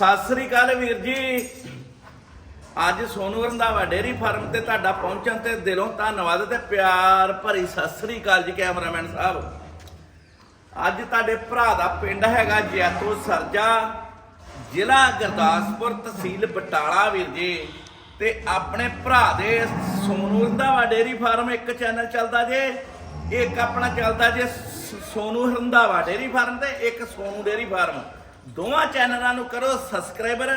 ਸਤਿ ਸ੍ਰੀ ਅਕਾਲ ਵੀਰ ਜੀ। ਅੱਜ Sonu Randhawa dairy farm ਤੇ ਤੁਹਾਡਾ ਪਹੁੰਚਣ ਤੇ ਦਿਲੋਂ ਧੰਨਵਾਦ ਤੇ ਪਿਆਰ ਭਰੀ ਸਤਿ ਸ੍ਰੀ ਅਕਾਲ ਜੀ ਕੈਮਰਾਮੈਨ ਸਾਹਿਬ। ਅੱਜ ਤੁਹਾਡੇ ਭਰਾ ਦਾ ਪਿੰਡ ਹੈਗਾ ਜੈਤੋ ਸਰਜਾ, ਜ਼ਿਲ੍ਹਾ ਗੁਰਦਾਸਪੁਰ ਤਹਿਸੀਲ ਬਟਾਲਾ ਵੀਰ ਜੀ। ਤੇ ਆਪਣੇ ਭਰਾ ਦੇ ਸੋਨੂ ਰੰਧਾਵਾ ਡੇਰੀ ਫਾਰਮ ਇੱਕ ਚੈਨਲ ਚੱਲਦਾ ਜੇ, ਇੱਕ ਆਪਣਾ ਚੱਲਦਾ ਜੇ ਸ- ਸੋਨੂ ਰੰਧਾਵਾ ਡੇਰੀ ਫਾਰਮ ਤੇ ਇੱਕ ਸੋਨੂ ਡੇਰੀ ਫਾਰਮ। ਦੋਵਾਂ ਚੈਨਲਾਂ ਨੂੰ ਕਰੋ ਸਬਸਕ੍ਰਾਈਬਰ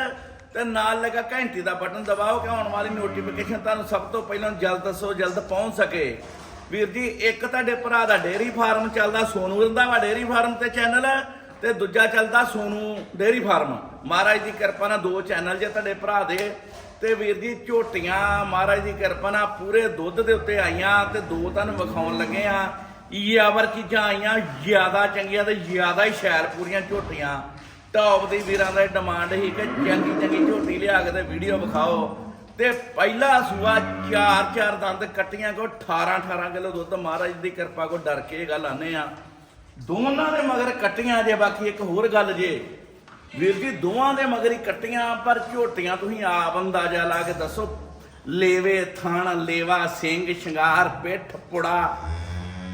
ਤੇ ਨਾਲ ਲੱਗਾ ਘੰਟੀ ਦਾ ਬਟਨ ਦਬਾਓ ਕਿ ਆਉਣ ਵਾਲੀ ਨੋਟੀਫਿਕੇਸ਼ਨ ਤੁਹਾਨੂੰ ਸਭ ਤੋਂ ਪਹਿਲਾਂ ਜਲਦ ਤੋਂ ਜਲਦ ਪਹੁੰਚ ਸਕੇ। ਵੀਰ ਜੀ, ਇੱਕ ਤੁਹਾਡੇ ਭਰਾ ਦਾ ਡੇਅਰੀ ਫਾਰਮ ਚੱਲਦਾ, ਸੋਨੂ ਰੰਧਾਵਾ ਡੇਅਰੀ ਫਾਰਮ ਤੇ ਚੈਨਲ ਤੇ ਦੂਜਾ ਚੱਲਦਾ ਸੋਨੂ ਡੇਅਰੀ ਫਾਰਮ। ਮਹਾਰਾਜ ਦੀ ਕਿਰਪਾ ਨਾਲ ਦੋ ਚੈਨਲ ਜੇ ਤੁਹਾਡੇ ਭਰਾ ਦੇ। ਤੇ ਵੀਰ ਜੀ, ਝੋਟੀਆਂ, ਮਹਾਰਾਜ ਦੀ ਕਿਰਪਾ ਨਾਲ ਪੂਰੇ ਦੁੱਧ ਦੇ ਉੱਤੇ ਆਈਆਂ ਤੇ ਦੋ ਤੁਹਾਨੂੰ ਵਿਖਾਉਣ ਲੱਗੇ ਆ। ਯਾਵਰ ਚੀਜ਼ਾਂ ਆਈਆਂ, ਜ਼ਿਆਦਾ ਚੰਗੀਆਂ ਤੇ ਜ਼ਿਆਦਾ ਹੀ ਸ਼ੈਲ ਪੂਰੀਆਂ ਝੋਟੀਆਂ। ਟੌਪ ਦੀ ਵੀਰਾਂ ਦਾ ਡਿਮਾਂਡ ਸੀ ਕਿ ਚੰਗੀ ਚੰਗੀ ਝੋਟੀ ਲਿਆ ਕੇ ਤੇ ਵੀਡੀਓ ਵਿਖਾਓ। ਤੇ ਪਹਿਲਾ ਸੂਆ ਚਾਰ ਚਾਰ ਦੰਦ ਕੱਟੀਆਂ ਕੋ 18 18 ਕਿਲੋ ਦੁੱਧ। ਮਹਾਰਾਜ ਦੀ ਕਿਰਪਾ ਕੋ ਡਰ ਕੇ ਇਹ ਗੱਲ ਆਨੇ ਆ। ਦੋਨਾਂ ਦੇ ਮਗਰ ਕੱਟੀਆਂ ਜੇ, ਬਾਕੀ ਇੱਕ ਹੋਰ ਗੱਲ ਜੇ। ਵੀਰ ਜੀ, ਦੋਵਾਂ ਦੇ ਮਗਰ ਹੀ ਕੱਟੀਆਂ, ਪਰ ਝੋਟੀਆਂ ਤੁਸੀਂ ਆਪ ਅੰਦਾਜ਼ਾ ਲਾ ਕੇ ਦੱਸੋ। ਲੇਵੇ, ਥਣ, ਲੇਵਾ ਸਿੰਘ ਸ਼ਿੰਗਾਰ, ਪਿੱਠ, ਪੁੜਾ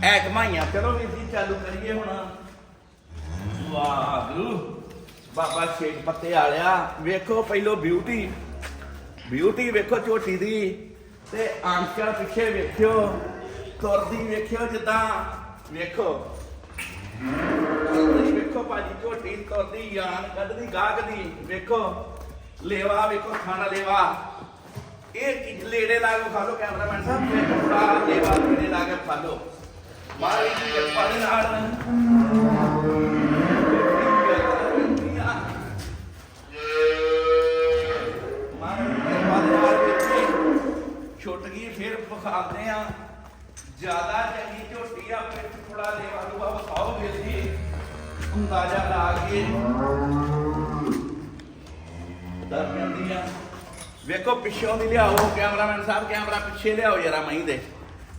ਐ ਕਮਾਈਆਂ ਚਲੋ ਵੀਰ ਜੀ, ਚਾਲੂ ਕਰੀਏ ਹੁਣ। ਵਾਹਿਗੁਰੂ। ਬਾਬਾ ਸ਼ੇਖ ਪੱਤੇ ਵਾਲਿਆ ਵੇਖੋ ਪਹਿਲੋ ਬਿਊਟੀ ਬਿਊਟੀ ਵੇਖੋ ਝੋਟੀ ਦੀ, ਤੇ ਆਂਚਲ ਪਿੱਛੇ ਵੇਖਿਓ, ਤੁਰਦੀ ਵੇਖਿਓ ਜਿੱਦਾਂ, ਵੇਖੋ। ਤੁਰਦੀ ਵੇਖੋ ਭਾਜੀ, ਝੋਟੀ ਤੁਰਦੀ, ਯਾਨ ਕੱਢਦੀ ਗਾਹਕ ਦੀ ਵੇਖੋ। ਲੇਵਾ ਵੇਖੋ, ਖਾਣਾ ਲੇਵਾ। ਇਹ ਚੀਜ਼ ਲੇੜੇ ਲਾ ਕੇ ਖਾ ਕੈਮਰਾਮੈਨ ਸਾਹਿਬ ਵੇਖੋ ਬੜਾ ਲੇਵਾ ਲੇੜੇ ਲਾ ਕੇ ਖਾ ਲੋ ਮਾਰੀ ਦੀ ਕਿਰਪਾ ਨਾਲ। ਵਿਖਾਉਂਦੇ ਆ। ਜ਼ਿਆਦਾ ਚੰਗੀ ਝੋਟੀ ਆ ਪਿੱਠ ਥੋੜਾ ਦੇਵਾ ਦੂਆ ਵਿਖਾਓ ਵੀਰ ਜੀ। ਅੰਦਾਜ਼ਾ ਲਾ ਕੇ। ਦਰ ਜਾਂਦੀ ਆ। ਵੇਖੋ, ਪਿੱਛੋਂ ਦੀ ਲਿਆਓ, ਕੈਮਰਾਮੈਨ ਸਾਹਿਬ, ਕੈਮਰਾ ਪਿੱਛੇ ਲਿਆਓ ਜਰਾ ਮਹੀਂ ਦੇ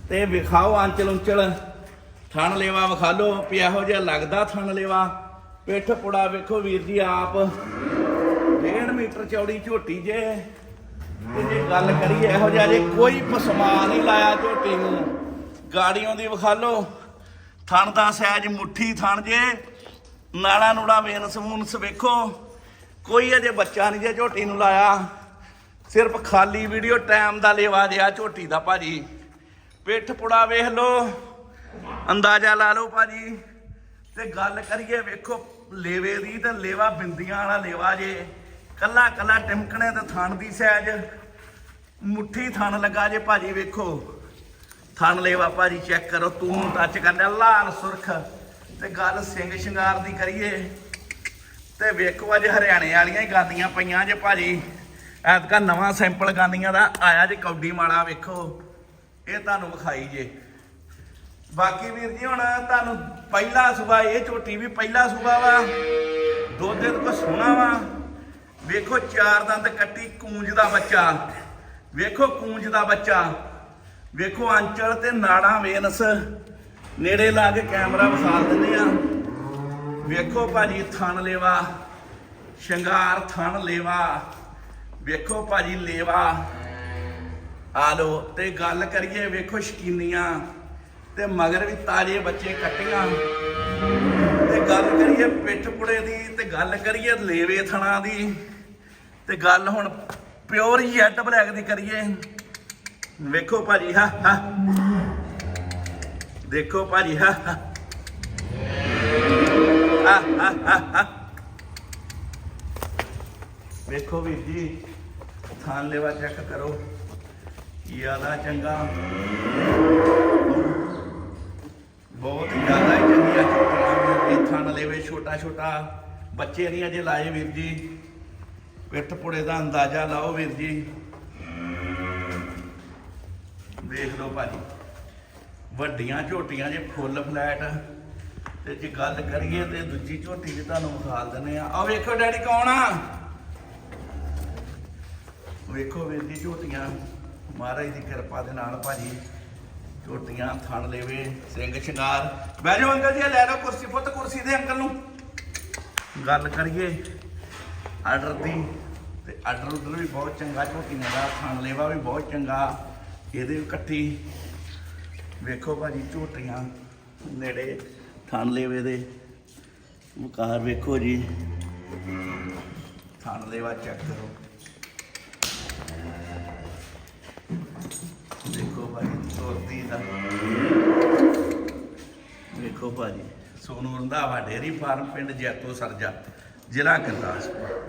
ਤੇ ਵਿਖਾਓ ਅੰਚਲ ਉਂਚਲ। ਥਣ ਲੇਵਾ ਵਿਖਾ ਲਓ, ਵੀ ਇਹੋ ਜਿਹਾ ਲੱਗਦਾ ਥਣ ਲੇਵਾ। ਪਿੱਠ ਪੁੜਾ ਵੇਖੋ ਵੀਰ ਜੀ ਆਪ। 1.5 ਮੀਟਰ ਚੌੜੀ ਝੋਟੀ ਜੇ। ਤੇ ਜੇ ਗੱਲ ਕਰੀਏ ਇਹੋ ਜਿਹਾ ਜੇ ਕੋਈ ਪਸਮਾ ਨਹੀਂ ਲਾਇਆ ਝੋਟੀ ਨੂੰ ਗਾੜੀਆਂ ਦੀ ਵਿਖਾ ਲਓ। ਥਣ ਦਾ ਸਹਿਜ ਮੁੱਠੀ ਥਣ ਜੇ, ਨਾਲਾ ਨੂੜਾ ਵੇਨਸ ਵੂਨਸ ਵੇਖੋ। ਕੋਈ ਅਜੇ ਬੱਚਾ ਨਹੀਂ ਜੇ ਝੋਟੀ ਨੂੰ ਲਾਇਆ। ਸਿਰਫ ਖਾਲੀ ਵੀਡੀਓ ਟਾਈਮ ਦਾ ਲੇਵਾ ਜਿਆ ਝੋਟੀ ਦਾ ਭਾਜੀ। ਪਿੱਠ ਪੁੜਾ ਵੇਖ ਲਓ, ਅੰਦਾਜ਼ਾ ਲਾ ਲਓ ਭਾਜੀ। ਤੇ ਗੱਲ ਕਰੀਏ ਵੇਖੋ, ਲੇਵੇ ਦੀ ਤੇ ਲੇਵਾ ਬਿੰਦੀਆਂ ਵਾਲਾ ਲੇਵਾ ਜੇ। ਕੱਲਾ ਕੱਲਾ ਟਿਮਕਣੇ ਤੇ ਥਣ ਦੀ ਸਹਿਜ। ਮੁੱਠੀ ਥਣ ਲੱਗਾ ਜੇ ਭਾਜੀ ਵੇਖੋ। ਥਣ ਲੇਵਾ ਭਾਜੀ ਚੈੱਕ ਕਰੋ, ਤੂੰ ਟੱਚ ਕਰ ਲਿਆ ਲਾਲ ਸੁਰਖ। ਤੇ ਗੱਲ ਸਿੰਘ ਸ਼ਿੰਗਾਰ ਦੀ ਕਰੀਏ। ਤੇ ਵੇਖੋ ਅੱਜ ਹਰਿਆਣੇ ਵਾਲੀਆਂ ਹੀ ਗਾਂਦੀਆਂ ਪਈਆਂ ਜੇ ਭਾਜੀ। ਐਤਕਾ ਨਵਾਂ ਸੈਂਪਲ ਗਾਂਦੀਆਂ ਦਾ ਆਇਆ ਜੇ ਕੌਡੀ ਮਾਲਾ, ਵੇਖੋ। ਇਹ ਤੁਹਾਨੂੰ ਵਿਖਾਈ ਜੇ। ਬਾਕੀ ਵੀਰ ਜੀ, ਹੁਣ ਤੁਹਾਨੂੰ ਪਹਿਲਾ ਸੁਬਾ, ਇਹ ਝੋਟੀ ਵੀ ਪਹਿਲਾ ਸੁਬਾ ਵਾ। ਦੁੱਧ ਦੇ ਕੋ ਸੋਹਣਾ ਵਾ। ਵੇਖੋ ਚਾਰ ਦੰਦ ਕੱਟੀ ਕੂੰਜ ਦਾ ਬੱਚਾ। ਵੇਖੋ ਕੂੰਜ ਦਾ ਬੱਚਾ। ਵੇਖੋ ਅੰਚਲ ਤੇ ਨਾੜਾਂ ਵੇਨਸ। ਨੇੜੇ ਲਾ ਕੇ ਕੈਮਰਾ ਵਿਖਾਲ ਦਿੰਦੇ ਆ। ਵੇਖੋ ਭਾਜੀ ਥਣ ਲੇਵਾ। ਸ਼ਿੰਗਾਰ ਥਣ ਲੇਵਾ। ਵੇਖੋ ਭਾਜੀ ਲੇਵਾ। ਆ ਲੋ ਤੇ ਗੱਲ ਕਰੀਏ ਵੇਖੋ ਸ਼ਕੀਨੀਆਂ। ਤੇ ਮਗਰ ਵੀ ਤਾਜੇ ਬੱਚੇ ਕੱਟੀਆਂ। ਤੇ ਗੱਲ ਕਰੀਏ ਪਿੱਠ ਪੁੜੇ ਦੀ, ਤੇ ਗੱਲ ਕਰੀਏ ਲੇਵੇ ਥਣਾ ਦੀ। ਤੇ ਗੱਲ ਹੁਣ ਪਿਓਰ ਜੈਡ ਬਲੈਕ ਦੀ ਕਰੀਏ। ਵੇਖੋ ਭਾਜੀ, ਹਾ ਹਾ। ਦੇਖੋ ਭਾਜੀ, ਹਾ ਹਾ। ਹਾ ਹਾ ਹਾ ਵੇਖੋ ਵੀਰ ਜੀ ਥਾਨ ਲੈਵਾ ਚੈੱਕ ਕਰੋ। ਜ਼ਿਆਦਾ ਚੰਗਾ। ਬਹੁਤ ਜ਼ਿਆਦਾ ਹੀ ਚੰਗੀਆਂ ਝੋਟੀਆਂ ਵੀਰ ਜੀ ਲੈਵੇ ਛੋਟਾ ਛੋਟਾ ਬੱਚੇ ਨਹੀਂ ਅਜੇ ਲਾਏ ਵੀਰ ਜੀ। ਪਿੱਠ ਪੁੜੇ ਦਾ ਅੰਦਾਜ਼ਾ ਲਾਓ ਵੀਰ ਜੀ। ਦੇਖ ਲਓ ਭਾਜੀ। ਵੱਡੀਆਂ ਝੋਟੀਆਂ ਜੇ ਫੁੱਲ ਫਲੈਟ, ਤੇ ਜੇ ਗੱਲ ਕਰੀਏ ਤੇ ਦੂਜੀ ਝੋਟੀ ਵੀ ਤੁਹਾਨੂੰ ਵਿਖਾ ਦਿੰਦੇ ਆ ਆ ਵੇਖੋ ਡੈਡੀ ਕੌਣ ਆ? ਵੇਖੋ ਵੀਰ ਜੀ ਝੋਟੀਆਂ। ਮਹਾਰਾਜ ਦੀ ਕਿਰਪਾ ਦੇ ਨਾਲ ਭਾਜੀ ਝੋਟੀਆਂ ਥਣ ਲੈਵੇ, ਸਿੰਘ ਸ਼ਿੰਗਾਰ। ਬਹਿ ਜਾਓ ਅੰਕਲ ਜੀ ਲੈ ਲਓ ਕੁਰਸੀ, ਪੁੱਤ ਕੁਰਸੀ ਦੇ ਅੰਕਲ ਨੂੰ। ਗੱਲ ਕਰੀਏ ਆਰਡਰ ਦੀ ਤੇ ਆਰਡਰ ਉਧਰ ਵੀ ਬਹੁਤ ਚੰਗਾ ਝੋਟੀਆਂ ਦਾ ਖਾਣ ਲੇਵਾ ਵੀ ਬਹੁਤ ਚੰਗਾ। ਇਹਦੇ ਵੀ ਇਕੱਠੀ ਵੇਖੋ ਭਾਜੀ ਝੋਟੀਆਂ ਨੇੜੇ ਥਣ ਲੇਵੇ ਦੇ। ਮੁਕਾਰ ਵੇਖੋ ਜੀ। ਥਣ ਲੇਵਾ ਚੈੱਕ ਕਰੋ। ਦੇਖੋ ਭਾਜੀ ਤੋਰਦੀ ਦਾ। ਵੇਖੋ ਭਾਜੀ ਸੋਨੂੰ ਰੰਧਾਵਾ ਡੇਰੀ ਫਾਰਮ ਪਿੰਡ ਜੈਤੋ ਸਰਜਾ, ਜ਼ਿਲ੍ਹਾ ਗੁਰਦਾਸਪੁਰ।